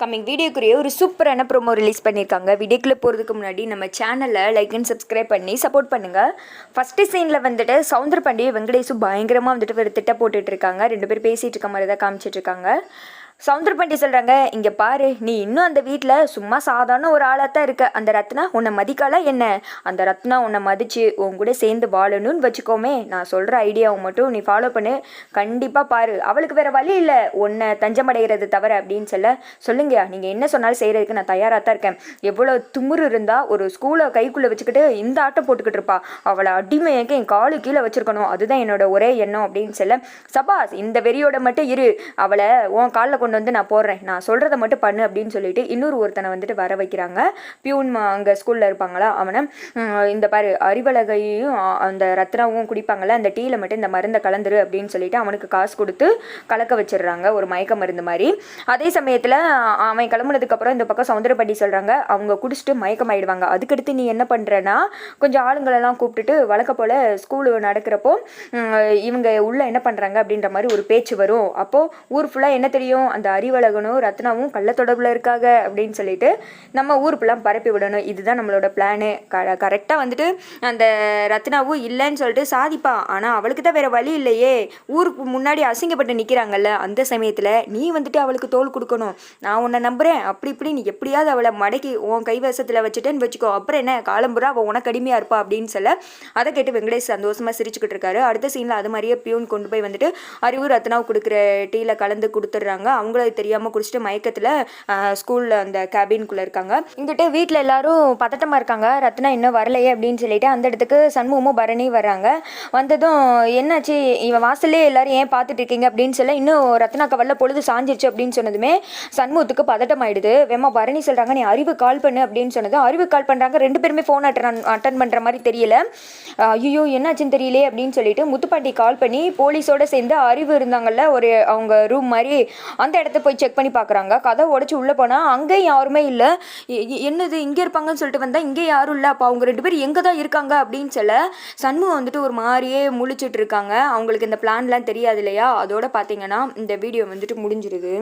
Coming வீடியோக்குரிய ஒரு சூப்பரான promo release பண்ணியிருக்காங்க. வீடியோக்குள்ளே போகிறதுக்கு முன்னாடி நம்ம சேனலை லைக் அண்ட் சப்ஸ்கிரைப் பண்ணி சப்போர்ட் பண்ணுங்கள் ஃபஸ்ட்டு சீனில் வந்துட்டு சவுந்தர பாண்டிய வெங்கடேஷும் பயங்கரமாக வந்துட்டு ஒரு திட்டம் போட்டுட்ருக்காங்க ரெண்டு பேரும் பேசிகிட்டு இருக்க மாதிரி தான் காமிச்சிட்ருக்காங்க சவுந்தரபண்டி சொல்கிறாங்க இங்கே பாரு நீ இன்னும் அந்த வீட்டில் சும்மா சாதாரண ஒரு ஆளாக தான் இருக்க. அந்த ரத்னா உன்னை மதிக்கால என்ன? அந்த ரத்னா உன்னை மதித்து உன் கூட சேர்ந்து வாழணும்னு வச்சுக்கோமே. நான் சொல்கிற ஐடியாவை மட்டும் நீ ஃபாலோ பண்ணு. கண்டிப்பாக பாரு. அவளுக்கு வேறு வழி இல்லை. உன்னை தஞ்சமடைகிறது தவிர அப்படின்னு சொல்ல. சொல்லுங்கயா நீங்கள் என்ன சொன்னாலும் செய்கிறதுக்கு நான் தயாராக தான் இருக்கேன். எவ்வளோ துமுறு இருந்தால் ஒரு ஸ்கூலை கைக்குள்ளே வச்சுக்கிட்டு இந்த ஆட்டம் போட்டுக்கிட்டு இருப்பா. அவளை அடிமையாக்க என் காலு கீழே வச்சுருக்கணும். அதுதான் என்னோட ஒரே எண்ணம் அப்படின்னு சொல்ல சபாஸ் இந்த வெறியோட மட்டும் இரு. அவளை உன் காலில் கொண்டு வந்து நான் போடுறேன். நான் சொல்கிறத மட்டும் பண்ணு அப்படின்னு சொல்லிட்டு இன்னொரு ஒருத்தனை வந்துட்டு வர வைக்கிறாங்க. பியூன் அங்கே ஸ்கூலில் இருப்பாங்களா? அவனை இந்த பாரு அறிவலகையும் அந்த ரத்னாவும் குடிப்பாங்களே அந்த டீயில் மட்டும் இந்த மருந்தை கலந்துரு அப்படின்னு சொல்லிட்டு அவனுக்கு காசு கொடுத்து கலக்க வச்சிடுறாங்க ஒரு மயக்க மருந்து மாதிரி. அதே சமயத்தில் அவன் கிளம்புனதுக்கப்புறம் இந்த பக்கம் சவுந்தரப்பட்டி சொல்கிறாங்க அவங்க குடிச்சிட்டு மயக்கமாயிடுவாங்க. அதுக்கடுத்து நீ என்ன பண்ணுறனா கொஞ்சம் ஆளுங்களெல்லாம் கூப்பிட்டுட்டு வழக்க போல் ஸ்கூலு நடக்கிறப்போ இவங்க உள்ளே என்ன பண்ணுறாங்க அப்படின்ற மாதிரி ஒரு பேச்சு வரும். அப்போது ஊர் ஃபுல்லாக என்ன தெரியும்? அந்த அறிவழகனும் ரத்னாவும் கள்ளத்தொடர்பில் இருக்காங்க அப்படின்னு சொல்லிட்டு நம்ம ஊர் ஃபுல்லாக பரப்பி விடணும். இதுதான் நம்மளோட பிளானு க கரெக்டாக வந்துட்டு அந்த ரத்னாவும் இல்லைன்னு சொல்லிட்டு சாதிப்பா. ஆனால் அவளுக்கு தான் வேறு வழி இல்லையே. ஊருக்கு முன்னாடி அசிங்கப்பட்டு நிற்கிறாங்கல்ல அந்த சமயத்தில் நீ வந்துட்டு அவளுக்கு தோல் கொடுக்கணும். நான் உன்னை நம்புகிறேன் அப்படி இப்படி நீ எப்படியாவது அவளை மடக்கி உன் கைவசத்தில் வச்சுட்டேன்னு வச்சுக்கோ. அப்புறம் என்ன? காலம்புரா அவள் உனக்கு அடிமையாக இருப்பா அப்படின்னு சொல்ல அதை கேட்டு வெங்கடேஷ் சந்தோஷமாக சிரிச்சுக்கிட்டு இருக்காரு. அடுத்த சீனில் அது மாதிரியே பியூன் கொண்டு போய் வந்துட்டு அறிவு ரத்னாவுக்கு கொடுக்குற டீயில் கலந்து கொடுத்துட்றாங்க. அவங்கள தெரியாமல் குடிச்சிட்டு மயக்கத்தில் ஸ்கூலில் அந்த கேபின்குள்ளே இருக்காங்க. இங்கிட்ட வீட்டில் எல்லாரும் பதட்டமாக இருக்காங்க. ரத்னா இன்னும் வரலையே அப்படின்னு சொல்லிட்டு அந்த இடத்துக்கு சண்முகமும் பரணி வர்றாங்க. வந்ததும் என்னாச்சு? இவன் வாசல்லே எல்லாரும் ஏன் பார்த்துட்டு இருக்கீங்க? அப்படின்னு சொல்ல இன்னும் ரத்னா கவலில் பொழுது சாஞ்சிருச்சு அப்படின்னு சொன்னதுமே சண்முகத்துக்கு பதட்டம் ஆயிடுது வேமா பரணி சொல்கிறாங்க நீ அறிவு கால் பண்ணு அப்படின்னு சொன்னதும் அறிவு கால் பண்ணுறாங்க ரெண்டு பேருமே ஃபோன் அட்டன் அட்டன் பண்ணுற மாதிரி தெரியல. ஐயோ என்னாச்சுன்னு தெரியலையே அப்படின்னு சொல்லிட்டு முத்துப்பாட்டி கால் பண்ணி போலீஸோட சேர்ந்து அறிவு இருந்தாங்கல்ல ஒரு அவங்க ரூம் மாதிரி அந்த அந்த இடத்த போய் செக் பண்ணி பார்க்குறாங்க. கதை உடச்சி உள்ளே போனால் அங்கேயும் யாருமே இல்லை. என்னது இங்கே இருப்பாங்கன்னு சொல்லிட்டு வந்தால் இங்கே யாரும் இல்லை. அப்போ அவங்க ரெண்டு பேர் எங்கே தான் இருக்காங்க அப்படின்னு சொல்ல சண்முகம் வந்துட்டு ஒரு மாதிரியே முழிச்சிட்டு இருக்காங்க. அவங்களுக்கு இந்த பிளான்லாம் தெரியாது இல்லையா? அதோட பார்த்தீங்கன்னா இந்த வீடியோ வந்துட்டு முடிஞ்சிருது.